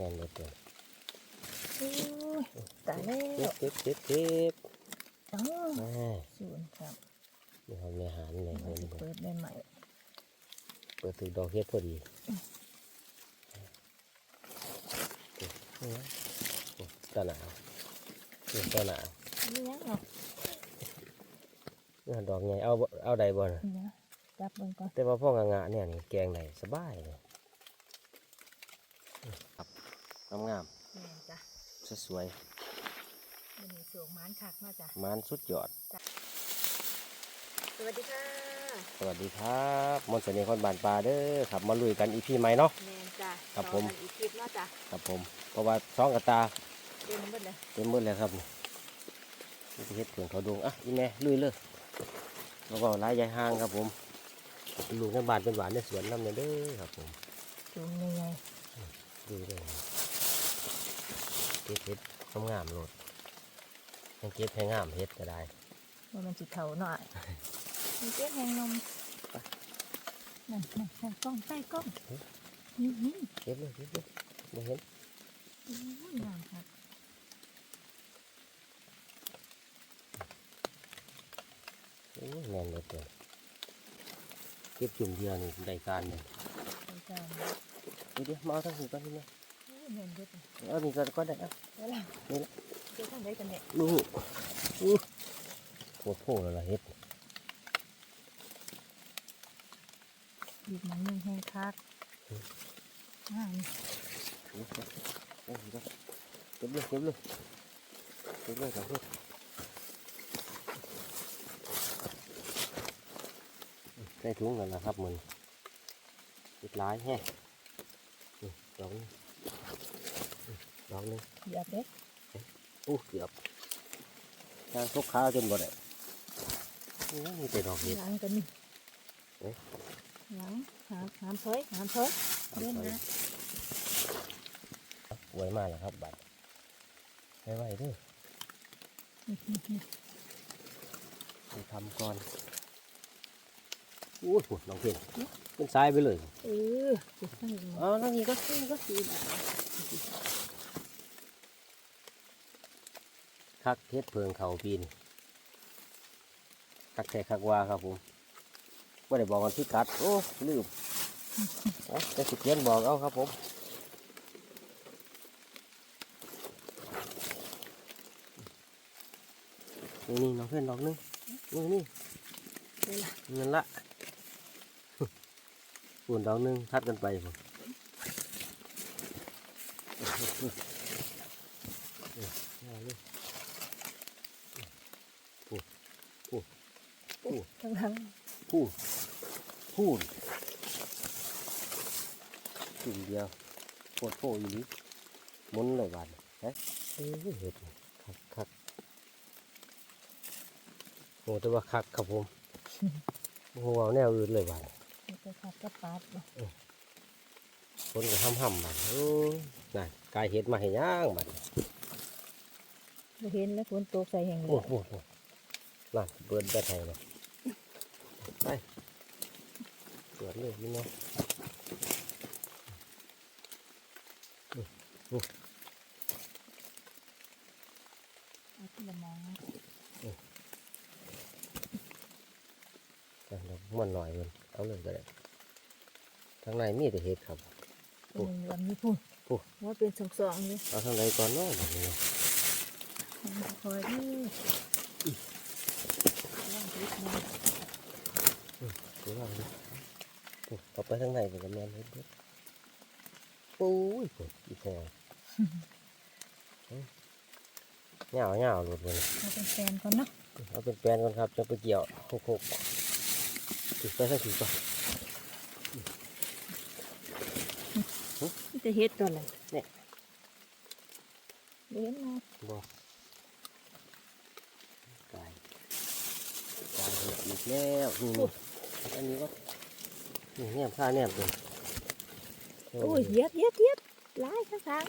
ม่นเลยเด้อโอ้ยตายแล้เก็วบเก็บเก็บเก็บอ๋ออ่าศูนย์ครับนี่เขามีอาหารเลยเราเห็นจะบ่เปิดได้ใหม่เปิดถือดอกเฮ็ดพอดีโอ้ยโอ้ตาหนาวนี่ตาหนาวนี่ยังเอานี่ดอกใหญ่เอาบ่เอาใดบ่น่ะนี่นะจับมันก่อนแต่ว่าพ่องางะเนี่ยนี่แกงได้สบายเลยครับ งามแม่นจ้ะๆสวยมันนี่สูงหมานคักเนาะจ้ะๆมันสุดยอด สวัสดีค่ะ สวัสดีครับมนต์เสน่ห์คนบานปลาเด้อครับ มาลุยกันอีพีใหม่เนาะแม่นจ้ะครับผมต่อกันอีกคลิปเนาะจ้ะครับผม เพราะว่าสองกระตา เต็มหมดเลย เต็มหมดเลยครับนี่นี่สิเฮ็ดเผื่อเขาดงอะอีแม่ลุยเลยแล้วก็หลายยายห้างครับผมลูกในบ้านเป็นหวานในสวนน้ำเนี่ยเด้อครับผมสูงยังไงดูเลย เก็บเห็ดงามๆโลดยังเก็บให้งามเห็ดก็ได้ว่ามันสิเถาหน่อยมีเจ๊แหงนมนั่นนั่นนั่นกล้องใต้กล้องนี่นี่เก็บเลยเก็บเลยบ่เห็นโอ้ยงามครับโอ้ยแน่นเลยเกินเก็บจุ่มเดียวนี่ได้การเลยไปจ้าเดี๋ยวเดี๋ยวมาเอาทั้งหูกันนี่นะ โอ้ยแม่นเด็ดเลยเอานี่ก็ก็ได้อะแล้วล่ะนี่ละเจ๊ทำได้กันเนี่ยลูกอู้โคตรโผล่แล้วล่ะเฮ็ดอีกหนังหนึ่งแห้งคักอ่านี่นี่ก็เอานี่ก็เก็บเลยเก็บเลยเก็บเลยครับเฮ็ดใส่ถุงกันนะครับมันติดหลายแฮะนี่ดอกนึงนี่ด อกนึงเหยียบเด็กอู้เกือบทางทุกข้าวจนหมดเลยโอ้ยมีแต่ดอกเห็ดหลังกันนี่เอ๊ะหลังหามหามเผยหามเผยเล่นนะไว้มากแล้วครับบัตรไว้ไว้เด้วยนี่นี่นี่ไปทำก่อนอู้หูน้องเพ่นเป็นทรายไปเลยเออเจ็บตั้งอยู่เอานั่งนี่ก็นี่ก็สี คักเฮ็ดเพิงเขาปีนคักแท้คักว่าครับผมว่าได้บอกกันที่กัด โอ้ ลืมเอาแต่สิเขียนบอกเอาครับผมนี่นี่น้องเพื่อนดอกนึงนี่นี่เลยล่ะเงินละปุ่นดอกนึงทัดกันไปผมเอาเลยทั้งทั้งพูดพูดจุ่มเดียวโคตรโผล่อยู่นี้หมุนเลยบาดเฮ้ยเอ้ยเห็ดคักคักโอ้แต่ว่าคักครับผมโอ้โหเอาแนวอื่นเลยบาดนี่ก็ขัดกระปาดเนาะคนก็ห้ำห้ำบัดโอ้ยน่ะกายเห็ดมาให้ย่างบัดเราเห็นแล้วฝนตกใส่แห่งเลโอ้ยโหโอ้นั่นเปิดได้ไงเลยไป เปิดเลยนี่เนาะเอาที่ละมองแต่เดี๋ยวมันหน่อยมันเอาเลยก็ได้ทางในมีแต่เห็ดครับเป็นลำนี้พูดพูดว่าเป็นสองสองๆนี่เอาทางในก่อนเนาะบัดนี้เนาะคอยนี่ล่างพิษนะดูว่าดิโอ้ เอาไปทางในก็แม่นเห็ดเบิดปุ้ยโอ้ยอีพอเหงาเหงาหลุดเลยเราเป็นแฟนก่อนเนาะเอาเป็นแปลนก่อนครับจะไปเกี่ยวหกหกถือไปสักถือก่อนนี่จะเฮ็ดตัวอะไรเนี่ยเลี้ยงมาบอกกายกายเห็ดอีกแล้วนี่นี่อันนี้ก็นี่ แนมผ้าแนมเลยโอ้ยเหยียบเหยียบเหยียบหลายข้าง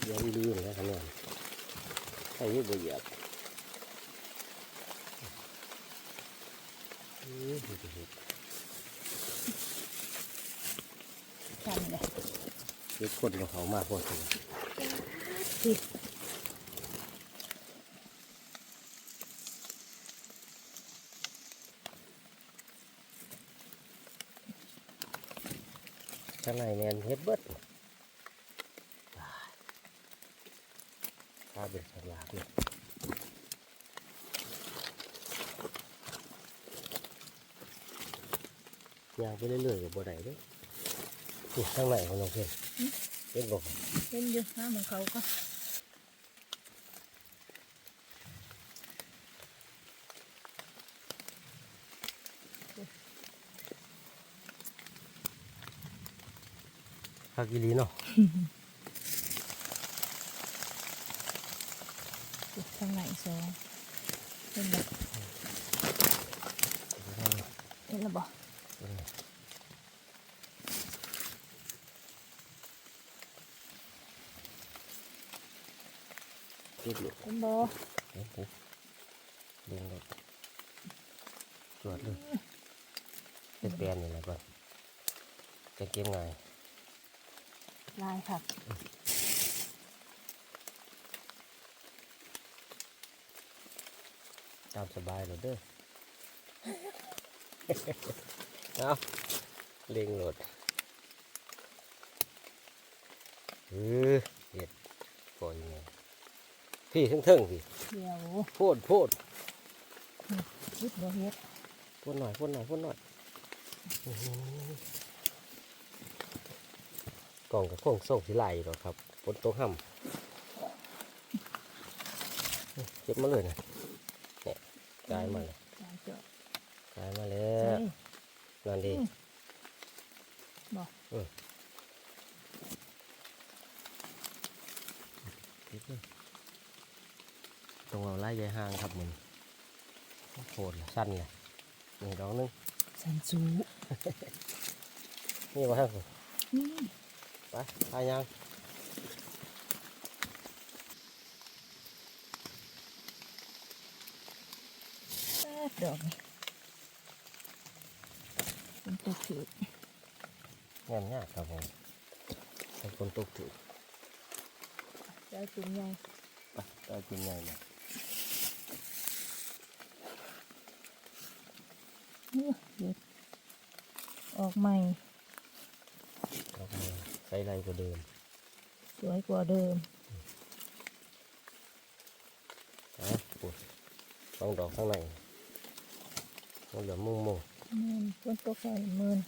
เหยียบดีๆเลยนะครับเนี่ยให้ยืดบ่เหยียบอือเห็ดเห็ดๆกันเลยเด็กคนกับเขามากพอถึงผิดข้างในแมนเฮ็ดเบิดข้าเป็นสลากเลยย่างไปเรื่อยๆกับบ่ได้ เด้อนี่ข้างในของน้องเพื่อนเฮ็ดบอกเล่นอยู่น้ำ ของเขาก็ข้ากิลีเนาะติดข้างในสองเห็นแบบเห็นแล้วบ่เฮ็ดลูกเห็นบ่เฮ็ดปุ๊บเลี้ยงเลยตรวจเลยเป็นแปลนนี่แหละก่อนจะเก็บง่าย ลายค่ะตามสบายเลยเด้อเอาเล็งโหลดเออเห็ดปล่อยไงพี่เทิงๆพี่เดี๋ยวโพดโพดยึดบ่เฮ็ดโพดหน่อยโพดหน่อยโพดหน่อยอื้อหือ กล่องกับกล่องส่งสิไหลหรอกครับฝนตกห่ำเก็บมาเลยนะเนี่ยกลายมาเลยลายเจาะกลายมาแล้ใช่วนั่นดีอืมบ่เออเก็บเลยตรงเอาไล่ยายห่างครับมึงโคตรเลยสั้นเลยนี่ดอกหนึงสันสูนี่ว่าทั้งนี่ ไปไปยังแป๊ดดอกนี่เป็นตกถือแง่มยากครับผมให้คนตกถูกได้จุ่มใหญ่ไปได้กินใหญ่เลยเนื้อเด็ดออกใหม่ด อกมือใส่ไรกว่าเดิม สวยกว่าเดิมนะปวดสองดอกข้างในมันเหลือมุ่งมุ่งเงินพ้นตกใส่หมื่น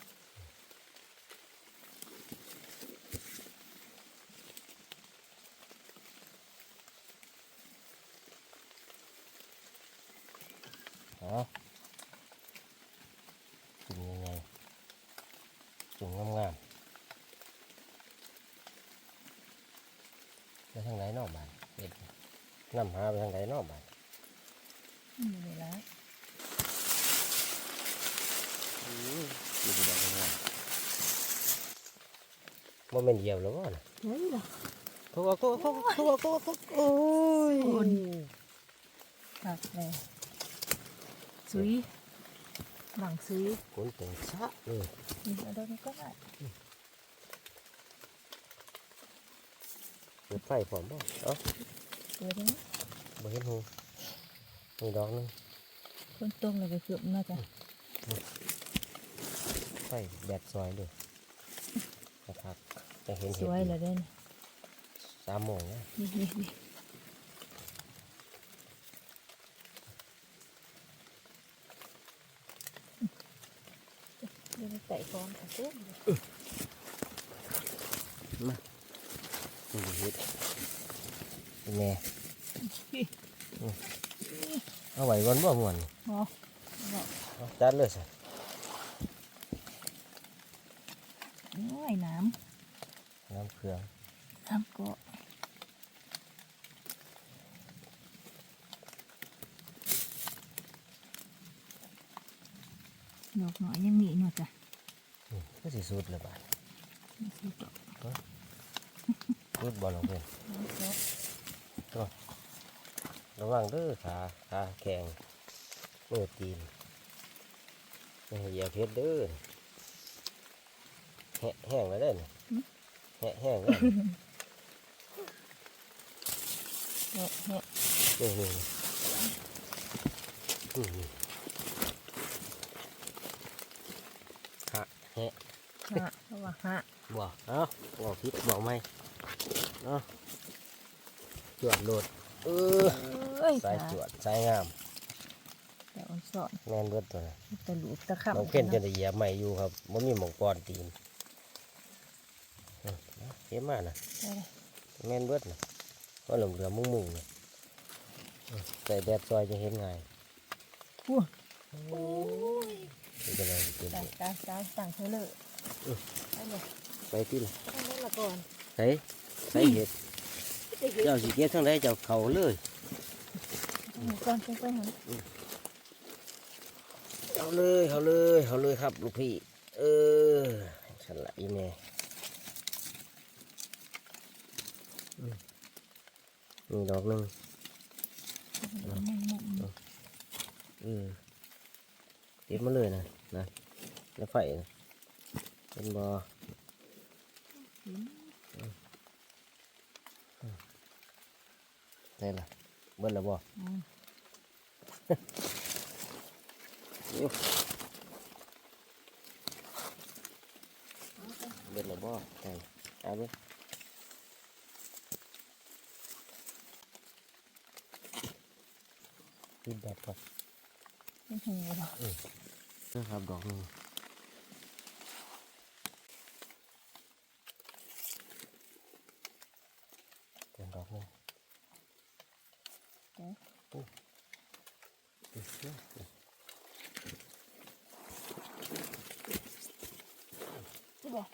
ฮะกินยังไงกินงามงามๆไปทางไหนนอกบ้านเห็ดน้ำหาไปทางไหนนอกบ้านนี่เลยละอยู่ที่ใดงามว่าเป็นเหยียบแล้ววะน่ะเฮ้ยล่ะทุกทุกทุกทุกทุกทุกโอ้ยโอนหักเลยซุยหลังซุยคนเป็นชะเลยนี่เอาดอกนี้ก็ได้ ปิดไฟพร้อมบ่เอ้าตัวนี้บ่เห็นหูมีดอกหนึงคนตรงเลยก็เกือบน่าจะไฟแบตซอยด้วยนะครับจะเห็นสเห็ดวยอยู่เลยเด้นสามโมงนะนี่นี่นี่เดี๋ยวไปใส่ฟองกันเต้นนี่ ดูเห็ดเป็นแม่อืมเอาไว้ก่อนบ่ม่วนอ๋อเอาจัดเลยสิน้อยน้น้ำเครื่องำน้ำเกาะดอกหน่อยยังมีอีกเนาะจ้ะอืมก็สิสุดเลยบาดนี่คือดอก สุดบอลของเพื่อนน้ำเกาะระวังเด้อขาขาแข็งมือตีนไม่ให้เหยียบเห็ดเด้อแห้แห้งแล้วได้อนี่แห้งแห้งเลยแหะแหะนี่นี่นี่อืมนี่ฮะแห้งหะเพราะว่าหะบ่เอ้าบอกพิษบอกไม่ เนาะจวดโลดเออเอ้ยสายจวดสายงามแต่อ่อนสอนแม่นเบิดตัวน่ะตะหลุตะขับน้องเพ่นจะได้เหยียบใหม่อยู่ครับบ่มีหมองปอนตีนเออเก็บมาน่ะได้เลยแม่นเบิดน่ะก็เหลือเหลือมุ้งมุงๆน่ะเออใส่แดดซอยจะเห็นง่ายอู้โอ้ยนี่เป็นอะไรเป็นตายตายตายสั่งเธอเลยไปเลยไปที่ละไปเลยละก่อนใส่ ใส่เห็ดเจ้าสิเก็บทั้งใดเจ้าเขาเลยก่อนไปไปหาเอาเลยเอาเลยเอาเลยครับลูกพี่ เออฉันละอีแม่มนี่ดอกหนึ่งเออเก็บมาเลยนะนะแล้วไฟเป็นบอ ได้ละเบิ้ลละบออืมเดี๋ยวเบิ้ลละบอได้เอาไปปิดแบตก่อนเป็นหัวเหรอนะครับดอกหนึงเป็นดอกหนึง เดี๋ยว อืมอืม ที่บอก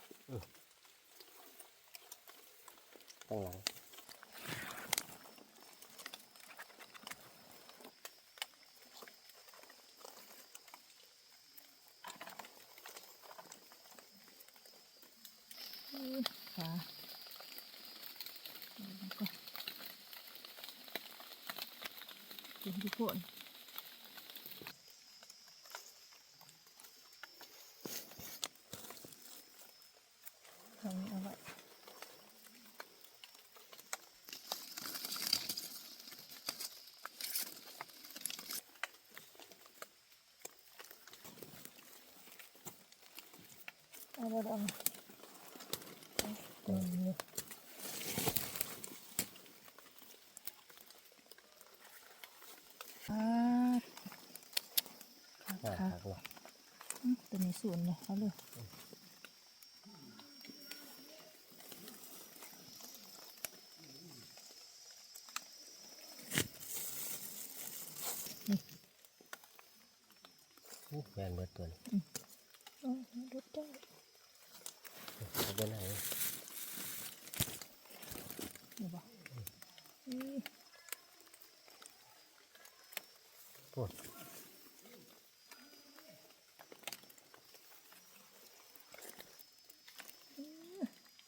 ตั้งหลัง ขาแล้วก็ กินทุกคนทางนี้เอาไว้ เอาไปเอาตัวนี้อ่า หน้า ค่ะ หักเนาะ ตัวนี้ส่วนเลยเอาเลย อู้แมนเบิดตัวนี้ โอ้ยรถได้ เอาไปไหน เดี๋ยวบอกอืม พูด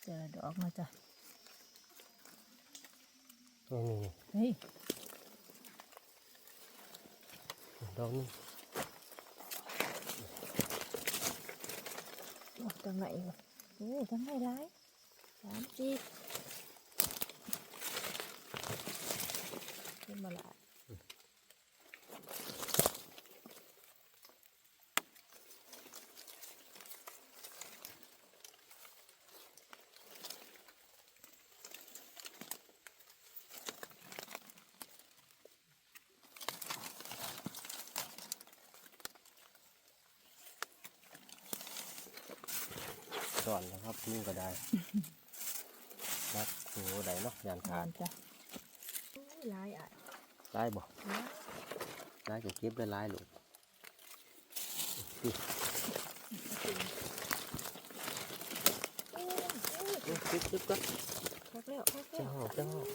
เจอ ดอกมาจ้ะนี่นี่เฮ้ยนี่ดอกนี้ออกจังไหนวะโอ้จังไหนร้ายสามจีบขึ้นมาละ สอนนะครับนี่ก็ได้รักโหได้เนาะยานทาขาดนจ้ะโอ้ยร้ายอะได้บ่ร้ายได้จะเก็บได้หลายหลุดโอ้ยโอ้ยคลิปคลิปก็พักแล้วพักจัแล้งวหอกจังหอก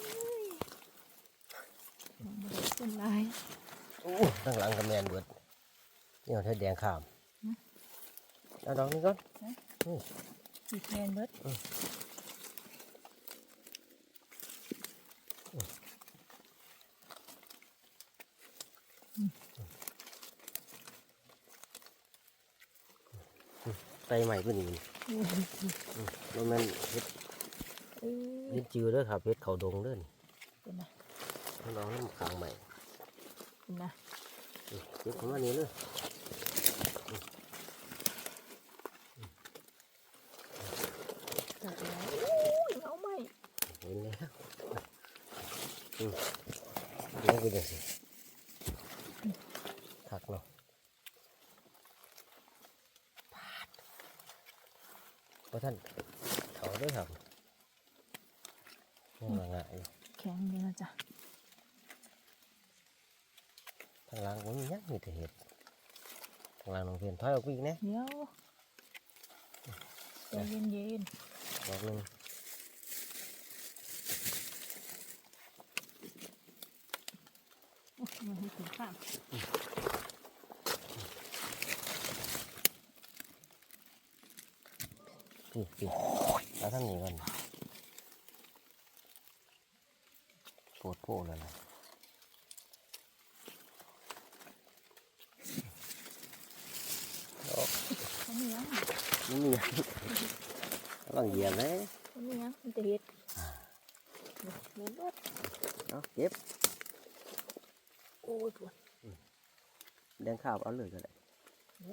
มันบ่ได้เป็นลายโอ้ตั้งหลังกับแมนเบิดนี่เอาเธอแดงขามนะเอาดอกนี้ก่อน สีแมนเบิดใส่ใหม่เพื่อนอีกโอ้ยแล้วมันเฮ็ดเออลิ้นจือเด้อครับเฮ็ดเขาดงเด้อนี่เป็นนะน้องน้ำขังใหม่เป็นนะเก็บของอันนี้เลย จัดแล้วอุ้ยเอาไหม เห็นแล้วอืม เดี๋ยวไปดูสิคักเนาะพาดเพราะท่านเขาเด้วยครับยังละงะอยู่แข็งเลยนะจ๊ะทางหล่างผมมีหยังมีแต่เห็ดทางหล่างน้องเพียนถอยออกไปอีกนะเดี๋ยวใจเย็นเย็นดอกหนึ่ง ๆโอ้ย มันให้ถึงข้ามพี่พี่แล้วท่านนี้กันปวดโผล่เลยนะดอกเขาไม่ยังนี่มีหยังกำเหยียบเลยเขาไม่ยังมันจะเห็ดเดี๋ยวรถเอาเก็บ โอ้ยปวด แดงข้าวเอาเลยก็ได้เ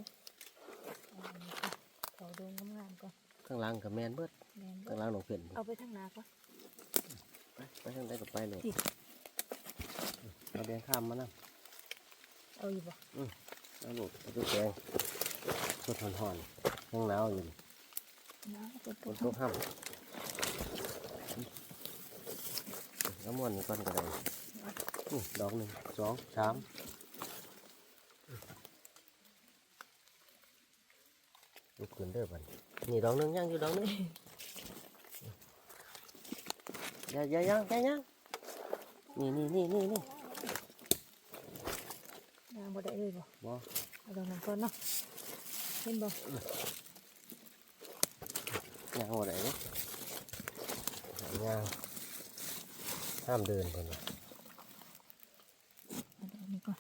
อาอันนี้ก่อนเขาโดนงามๆก่อนข้างหล่างกับแมนเบิดแมนข้างหล่างน้องเพียนเอาไปทางนาก่อนไปไปทางใดก็ไปเลยสิเอาแดงข้ามมานะเอาอยู่บ่เอาลูกเอาตุ๊กแดงสดหอนๆยังหนาวอยู่นะปวดปฝวดนตกห้ามแล้วม้วนนี่ก่อนก็ได้นี่ดอกหนึ่งสองสามลุก ขึ้นเด้อบัดนนี่ดอกหนึ่งยังอยู่ดอกหนึ่งอย่าอย่ายังอย่ายังนี่นี่นี่นี่นี่ยางบ่ได้เลยบ่บ่เอาตรงนั้นก่อนเนาะเห็นบ่ยังบ่ได้เนี่ยยังห้ามเดินคนละเอาตรงนี้ก่อน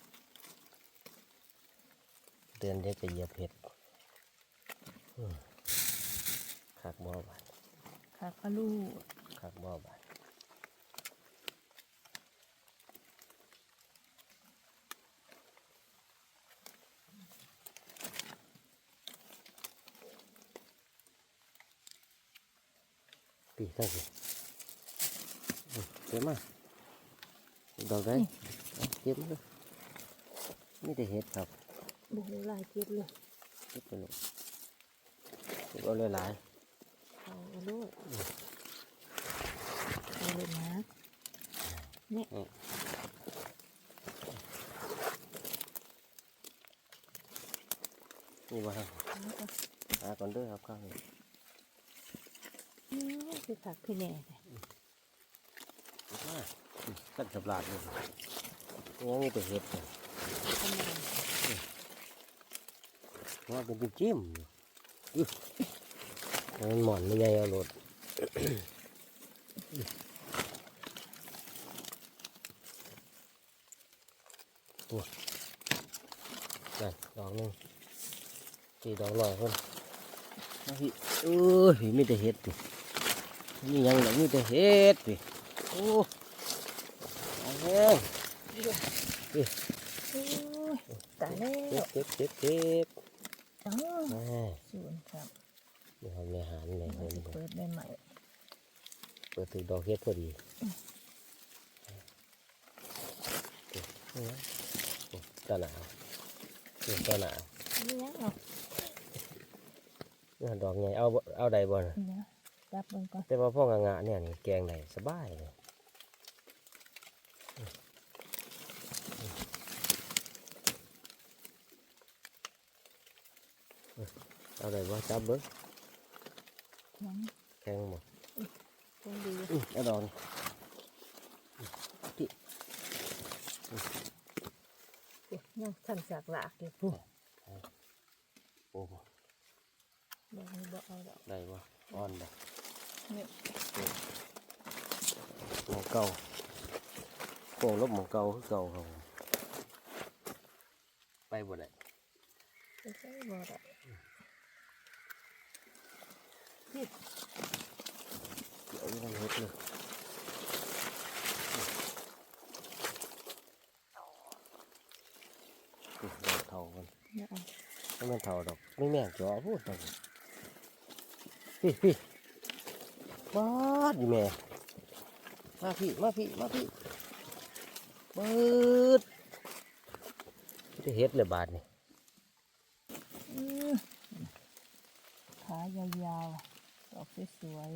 เดินเดี๋ยวจะเหยียบเห็ดอืม ขักบ่อบาดขาปลาลูกขักบ่อบาดปีตั้งสิอืมเก็บมาดอกได้เอาเก็บมาเลยนี่แต่เห็ดครับบุกลายเก็บเลยเก็บไปเลย เก็บเอาเลยหลายเอาลูกเอาเลยนะนี่นี่ว่าเอาก่อนหาก่อนเด้วยครับข้างนี้อืมคือผักพี่แน่เนี่ยมากันสับหลาดเลยยังมีแต่เห็ดเนี่ยทำไมว่าเป็นจิ้มๆอยู่อื้อ มันหมอนไม่ใหญ่เอาโหลดตัวนั่นดอกหนึงสี่ดอกลอยคนมาพี่เออพี่มีแต่เห็ดพี่นี่ยังเหลือมีแต่เห็ดพี่โอ้เอาแห้งโอ้ยตายแล้เก็วบเก็บเก็บเก็บอ๋ออ่าศูนย์ครับ เดี๋ยวทำในอาหารในเราเฮ้ยจะเปิดได้ใหม่เปิดถือดอกเฮ็ดพอดีนี่นะโอ้ตาหนาวนี่ตาหนาวนี่ยังเนาะนี่ดอกไงเอาบ่เอาใดบ่น่ะนี่นะจับมันก่อนแต่ว่าพ่องางะเนี่ยนี่แกงไหนสบายเลยเอาใดบ่จับเบิ้ง ยังแกงบ่คงดีอื้อเอาดอกนี่ยังสั่นจากหลากอยู่ปุ๊บโอ้บอกนี่บอกเอาดอกได้บ่อ่อนบ่นี่หมองเก่าโค้งลบหมองเก่าคือเก่าครับผมไปบ่ได้ไม่ใช่บอกได้ เดี๋ยวยังเห็ดเลยอุ๊ยดอกเท่ากันไม่แม่เท่าดอกไม่แม่นจ่อพูดไปพี่พี่บ้าดอยู่แม่มาพี่ มาพี่ มาพี่เบิดจะเฮ็ดเลยบาทนี่ขายาวๆ อกสวย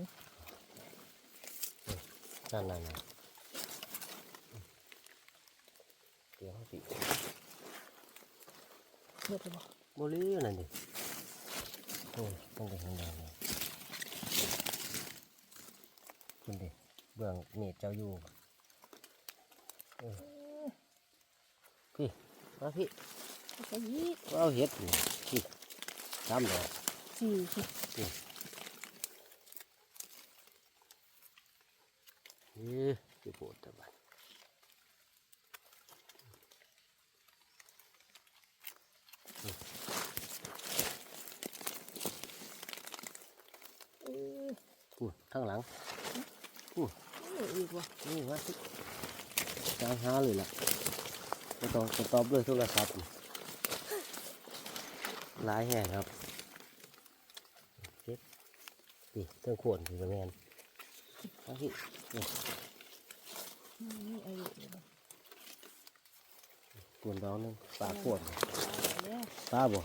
นั่นนั่นนั่นเดี๋ยวให้พี่ๆเลือกไปบอกบริวนั่นดิโอ้ยต้องไปข้างในเลยคุณดิเบื้องนี่เจ้าอยู่เออพี่มาพี่ไปยีกเอาเห็ดนี่พี่ตามดอกสี่สิ เอ้ ยพี่ปวดตะบันออพูดข้างหลังนี่อีกวะนี่ว่าสิกลางหาเลยล่ะไม่ต้องไปตอบด้วยโทรศัพท์หลายแห่ครับเก็บพี่เรื่องขวดพี่กระแมนมาพี่นี่นี่อายุนี่บ่ ขวดดอกหนึงปลาขวดเอาแล้วปลาบ่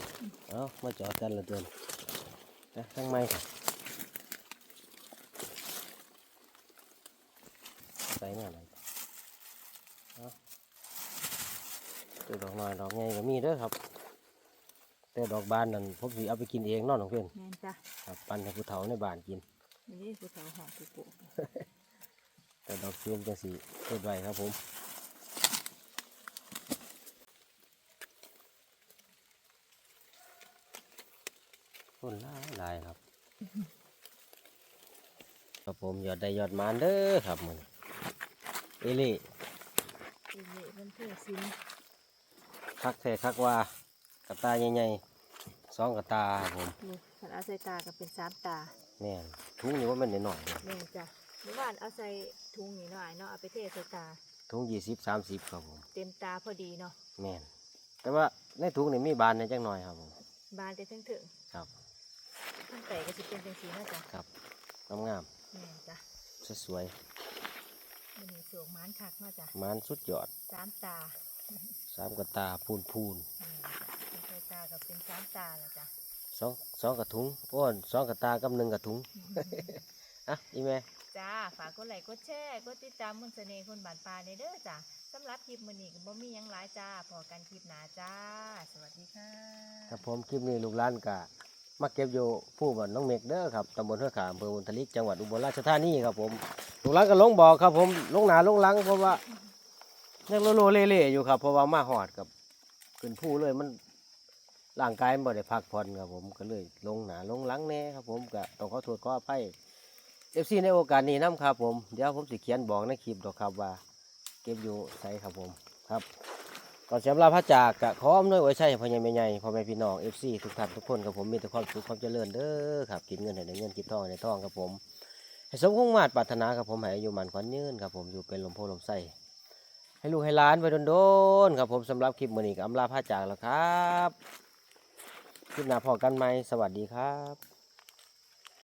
เอ้ามาจอดกันละเดือนนะข้างในค่ะใส่เนี่ยอะไรเอาตัวดอกน้อยดอกใหญ่ก็มีเด้อครับ แต่ดอกบานนั่นผมสิเอาไปกินเองเนอนของเพื่อนแม่นจ้ะครับปันให้ผู้เฒ่าในบ้านกินนี่ผู้สาวหอมผู้ปลูกแต่ดอกจูมจะสีเก็บไว้ครับผมคนหลายหลายครับ ครับผมยอดได้ยอดมานเด้อครับมันเอเล่อีเละมันเพื่อซิมคักแท้คักว่ากระตาใหญ่ๆสองกระตาครับผมนี่ฉันเอาใส่ตากับเป็นสามตาแม่นถุงนี้ว่ามันหน่อยๆเนี่ยแม่นจ้ะเมื่อวานเอาใส่ถุงนี่หน่อยเนาะเอาไปเทใส่ตาถุงยี่สิบสามสิบครับผมเต็มตาพอดีเนาะแม่นแต่ว่าในถุงนี่มีบานในจังหน่อยครับผมบานได้ถึงถึงครับข้างแต่ก็จะเป็นจังสีเนาะจ้ะครับงาม แม่นจ้ะๆสวยมันมีสูงม้านคักเนาะจ้ะๆมันสุดยอดสามตาสามกระตาพูนพูนแม่นจ้ะเป็นใส่ตากับเป็นสามตาแล้วจ้ะสองสองกระถุงอ้วนสองกระตากับหนึ่งกระถุงอะอีแม่จ้าฝากกดไลค์กดแชร์กดติดตามมนต์เสน่ห์คนบ้านป่าในเด้อจ้ะสำหรับคลิปมื้อนี้ก็บ่มีหยังหลายจ้าพอกันคลิปหน้าจ้า สวัสดีค่ะ ครับผมคลิปนี้ลูกหลานกะ มาเก็บอยู่ผู้บ้านน้องเมกเด้อครับตำบลเฮือขามอำเภออุทลิกจังหวัดอุบลราชธานีครับผมลูกหลานก็ลงบอกครับ ผมลงหนาลงหลังเพราะว่ายังโลโลเล่ๆอยู่ครับเพราะว่ามาหอดกับขึ้นผู้เลยมันร่างกายมันบ่ได้พักผ่อนครับผมก็เลยลงหนาลงหลังแน่ครับ ผมก็ต้องขอโทษขออภัยเอฟซีในโอกาสนี้นํครับผมเดี๋ยวผมสิเขียนบอกในคลิปดอกครับว่า เก็บอยู่ใส่ครับผมครับ ก่อนเสียลาพระจากกะขออำนวยไว้ใช่พ่อใหญ่แม่ใหญ่พ่อแม่พี่น้องเอฟซีทุกท่านทุกคนครับผมมีแต่ความสุขความเจริญเด้อครับกินเงินให้ได้เงินกินทองให้ได้ทองครับผมให้สมคงมาตรปรารถนาครับผมให้อายุมันขวัญยืนครับผมอยู่เป็นลมโพลมไส้ให้ลูกให้หล้านไปโดนๆครับผมสำหรับคลิปมื้อนี้ก็อำลาพระจากแล้วครับคลิปหน้าพอกันไหมสวัสดีครับ